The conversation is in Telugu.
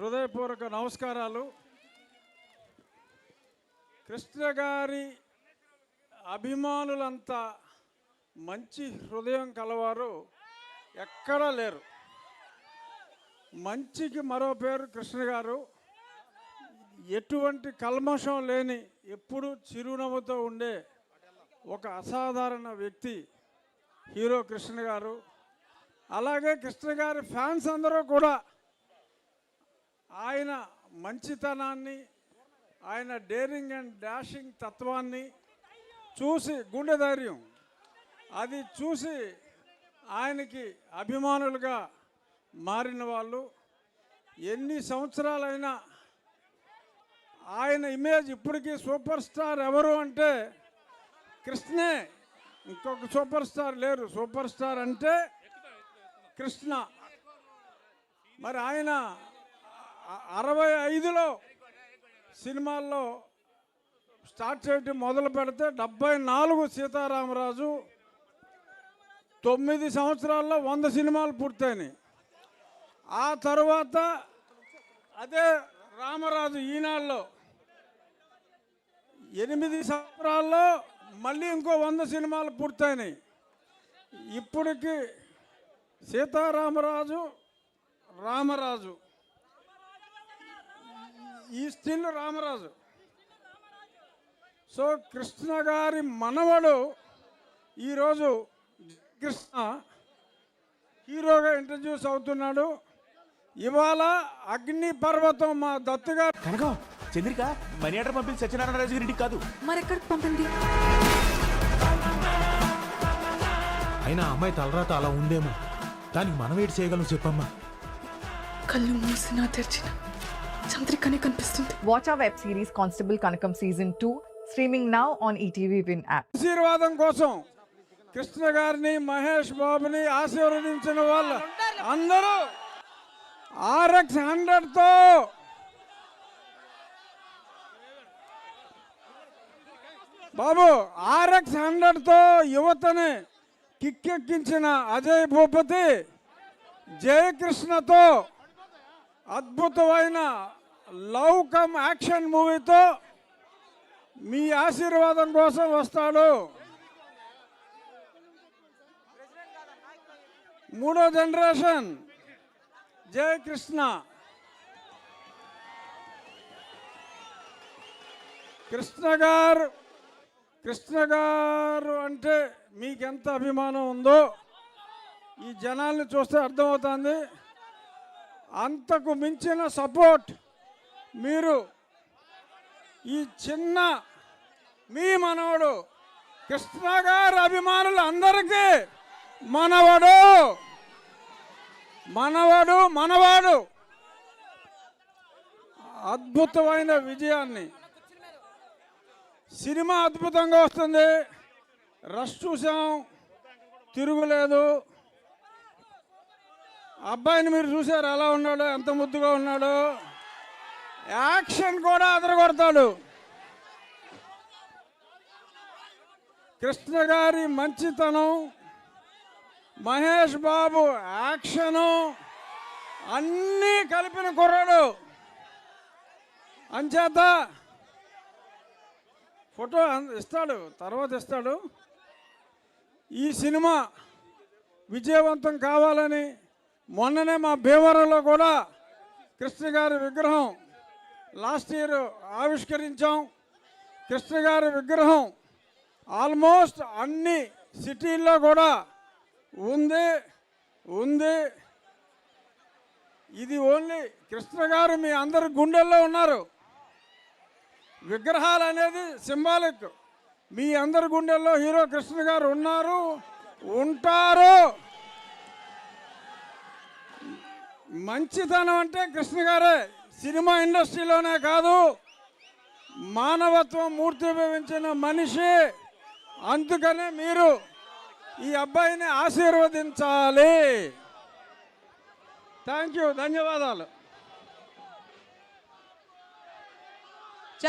హృదయపూర్వక నమస్కారాలు. కృష్ణ గారి అభిమానులంతా మంచి హృదయం కలవారు ఎక్కడా లేరు. మంచికి మరో పేరు కృష్ణ గారు. ఎటువంటి కల్మషం లేని ఎప్పుడు చిరునవ్వుతో ఉండే ఒక అసాధారణ వ్యక్తి హీరో కృష్ణ గారు. అలాగే కృష్ణ గారి ఫ్యాన్స్ అందరూ కూడా ఆయన మంచితనాన్ని ఆయన డేరింగ్ అండ్ డాషింగ్ తత్వాన్ని చూసి గుండె ధైర్యం. అది చూసి ఆయనకి అభిమానులుగా మారిన వాళ్ళు ఎన్ని సంవత్సరాలైనా ఆయన ఇమేజ్ ఇప్పటికీ సూపర్ స్టార్ ఎవరు అంటే కృష్ణే. ఇంకొక సూపర్ స్టార్ లేరు. సూపర్ స్టార్ అంటే కృష్ణ. మరి ఆయన అరవై ఐదులో సినిమాల్లో స్టార్ట్ చేయటం మొదలు పెడితే డెబ్బై నాలుగు సీతారామరాజు తొమ్మిది సంవత్సరాల్లో వంద సినిమాలు పూర్తయినాయి. ఆ తర్వాత అదే రామరాజు ఈనాడులో ఎనిమిది సంవత్సరాల్లో మళ్ళీ ఇంకో వంద సినిమాలు పూర్తయినాయి. ఇప్పటికి సీతారామరాజు రామరాజు ఈ స్టిల్ రామరాజు. సో కృష్ణ గారి మనవడు ఈరోజు కృష్ణ హీరోగా ఇంట్రడ్యూస్ అవుతున్నాడు. ఇవాళ అగ్ని పర్వతం మా దత్తుగా కనకం చంద్రిక మనీ ఆర్డర్ పంపించి సత్యనారాయణ రాజు గారి ఇంటికి కాదు. మరెక్కడికి పంపింది అయినా అమ్మాయి తలరాత అలా ఉందేమో. దానికి మనం ఏంటి చేయగలం చెప్పమ్మా. కళ్ళు మూసినా తెరిచిన చంద్రికనే కనిపిస్తుంది Watch our web series Constable Kanakam Season 2, streaming now on ETV Win app. ఆశీర్వాదం కోసం కృష్ణ గారిని మహేష్ బాబుని ఆశీర్వదించిన వాళ్ళు అందరూ ఆర్ఎక్స్ హండ్రెడ్తో బాబు ఆర్ఎక్స్ హండ్రెడ్తో యువతని కిక్కెక్కించిన అజయ్ భూపతి జయకృష్ణతో అద్భుతమైన లవ్ కమ్ యాక్షన్ మూవీతో మీ ఆశీర్వాదం కోసం వస్తాడు. మూడో జనరేషన్. జయ కృష్ణ. కృష్ణ గారు కృష్ణ గారు అంటే మీకెంత అభిమానం ఉందో ఈ జనాల్ని చూస్తే అర్థమవుతుంది. అంతకు మించిన సపోర్ట్ మీరు ఈ చిన్న మీ మనవడు కృష్ణగార అభిమానులు అందరికీ మనవడు మనవడు మనవాడు. అద్భుతమైన విజయాన్ని. సినిమా అద్భుతంగా వస్తుంది. రష్ చూసాం. తిరుగులేదు. అబ్బాయిని మీరు చూసారు? ఎలా ఉన్నాడో? ఎంత ముద్దుగా ఉన్నాడో? యాక్షన్ కూడా అదరగొడతాడు. కృష్ణ గారి మంచితనం మహేష్ బాబు యాక్షను అన్నీ కలిపిన కుర్రాడు. అంచేత ఫోటో ఇస్తాడు తర్వాత ఇస్తాడు. ఈ సినిమా విజయవంతం కావాలని మొన్ననే మా భీమవరంలో కూడా కృష్ణ గారి విగ్రహం లాస్ట్ ఇయర్ ఆవిష్కరించాం కృష్ణ గారి విగ్రహం. ఆల్మోస్ట్ అన్ని సిటీల్లో కూడా ఉంది ఉంది. ఇది ఓన్లీ కృష్ణ గారు మీ అందరి గుండెల్లో ఉన్నారు. విగ్రహాలు అనేది సింబాలిక్. మీ అందరి గుండెల్లో హీరో కృష్ణ గారు ఉన్నారు ఉంటారు. మంచితనం అంటే కృష్ణ గారే. సినిమా ఇండస్ట్రీలోనే కాదు మానవత్వం మూర్తిభవించిన మనిషి అందుకనే మీరు ఈ అబ్బాయిని ఆశీర్వదించాలి. థ్యాంక్ యూ ధన్యవాదాలు.